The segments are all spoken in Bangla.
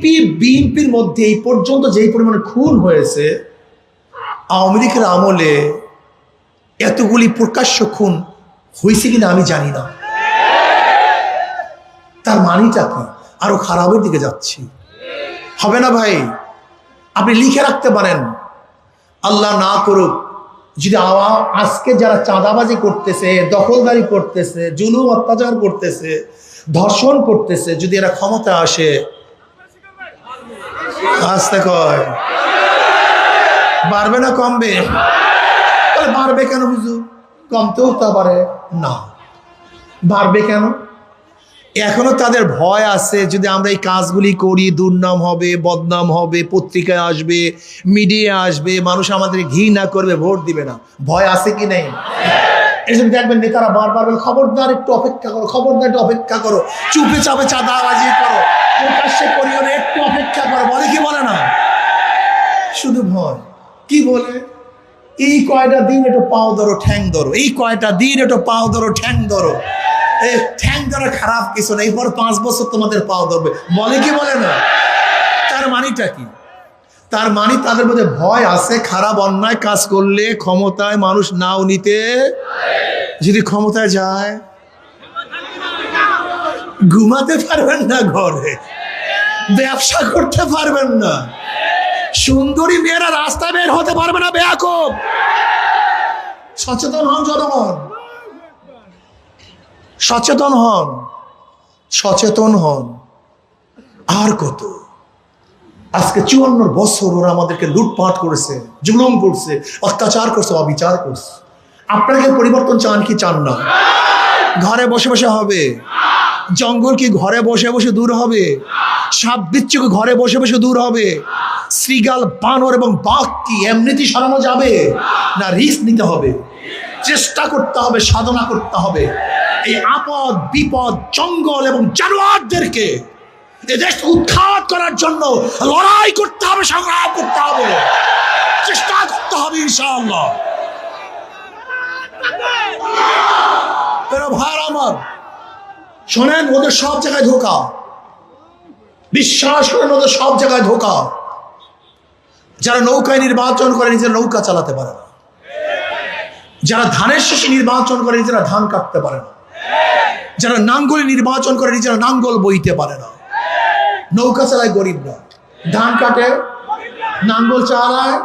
ইউপি বিএনপির মধ্যে এই পর্যন্ত যেই পরিমাণে খুন হয়েছে, আওয়ামী লীগের আমলে এতগুলি প্রকাশ্য খুন হয়েছে কিনা আমি জানি না। তার মানিটা কি? আরও খারাপের দিকে যাচ্ছি। হবে না ভাই? আপনি লিখে রাখতে পারেন। আল্লাহ না করুক, যদি আওয়া, আজকে যারা চাঁদাবাজি করতেছে, দখলদারি করতেছে, জুলুম অত্যাচার করতেছে, ধর্ষণ করতেছে, যদি এরা ক্ষমতা আসে আসতে কয়। বাড়বে না কমবে? বাড়বে কেন বুঝু? কমতেও তা পারে না। বাড়বে কেন? এখনও তাদের ভয় আছে যদি আমরা এই কাজগুলি করি, দুর্নাম হবে, বদনাম হবে, পত্রিকায় আসবে মিডিয়া আসবে, মানুষ আমাদের ঘৃণা করবে, ভোট দিবে না। ভয় আছে কি নেই? জন্য দেখবেন নেতারা বারবার খবরদার, একটু অপেক্ষা করো, খবরদার, একটু অপেক্ষা করো। চুপে চাপে চাঁদাবাজি করো প্রকাশ্যে করিও না একটু অপেক্ষা করো বলে কি বলে না শুধু ভয়। কি বলে? এই কয়টা দিন একটু পাও ধরো, ঠ্যাং ধরো। এই কয়টা দিন একটু পাও ধরো, ঠ্যাং ধরো। এই ঠ্যাং ধরা খারাপ কিছু না, এরপর পাঁচ বছর তোমাদের পাও ধরবে। বলে কি বলে না? তার মানিটা কি? তার মানে তাদের মধ্যে ভয় আছে, খারাপ অন্যায় কাজ করলে ক্ষমতায় মানুষ নাও নিতে। যদি ক্ষমতায় যায়, ঘুমাতে পারবেন না ঘরে, ব্যবসা করতে পারবেন না। সুন্দরী মেয়েরা রাস্তায় বের হতে পারবে না বেয়াকুব। সচেতন হন জনগণ। সচেতন হন। সচেতন হন। আর কত? আজকে চুয়ান্ন বছর ওরা আমাদেরকে লুটপাট করেছে, জুলুম করছে, অত্যাচার করছে, অবিচার করছে। আপনাকে পরিবর্তন চান কি চান না? ঘরে বসে বসে হবে। জঙ্গল কি ঘরে বসে বসে দূর হবে? সাপ বিচ্ছু কি ঘরে বসে বসে দূর হবে? শ্রীগাল, বানর এবং বাঘ কি এমনিতেই সরানো যাবে? না, রিস্ক নিতে হবে। চেষ্টা করতে হবে, সাধনা করতে হবে। এই আপদ, বিপদ, জঙ্গল এবং জানোয়ারদেরকে এদেশ উৎখাত করার জন্য লড়াই করতে হবে, সংগ্রাম করতে হবে। চেষ্টা করতে হবে, ইনশাআল্লাহ। ভার আমার, শোনেন, ওদের সব জায়গায় ধোকা। বিশ্বাস করেন, ওদের সব জায়গায় ধোকা। যারা নৌকায় নির্বাচন করে, নিজের নৌকা চালাতে পারে না। যারা ধানের শেষে নির্বাচন করে, নিজেরা ধান কাটতে পারে না। যারা নাঙ্গলে নির্বাচন করে, নিজেরা নাঙ্গল বইতে পারে না। নৌকা চালায় গরিবরা ধান কাটে, নাঙ্গল চালায়,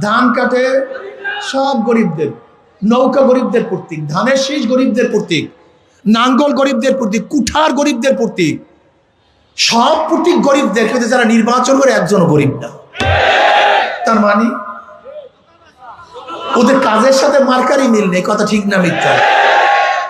ধান কাটে সব গরিবদের। নৌকা গরিবদের প্রতীক, ধানের শীষ গরিবদের প্রতীক, নাঙ্গল গরিবদের প্রতীক, কুঠার গরিবদের প্রতীক। সব প্রতীক গরিবদের, কিন্তু যারা নির্বাচন করে একজন গরিব না। তার মানে? ওদের কাজের সাথে মার্কারি মিল নেই কথা ঠিক না মিথ্যা।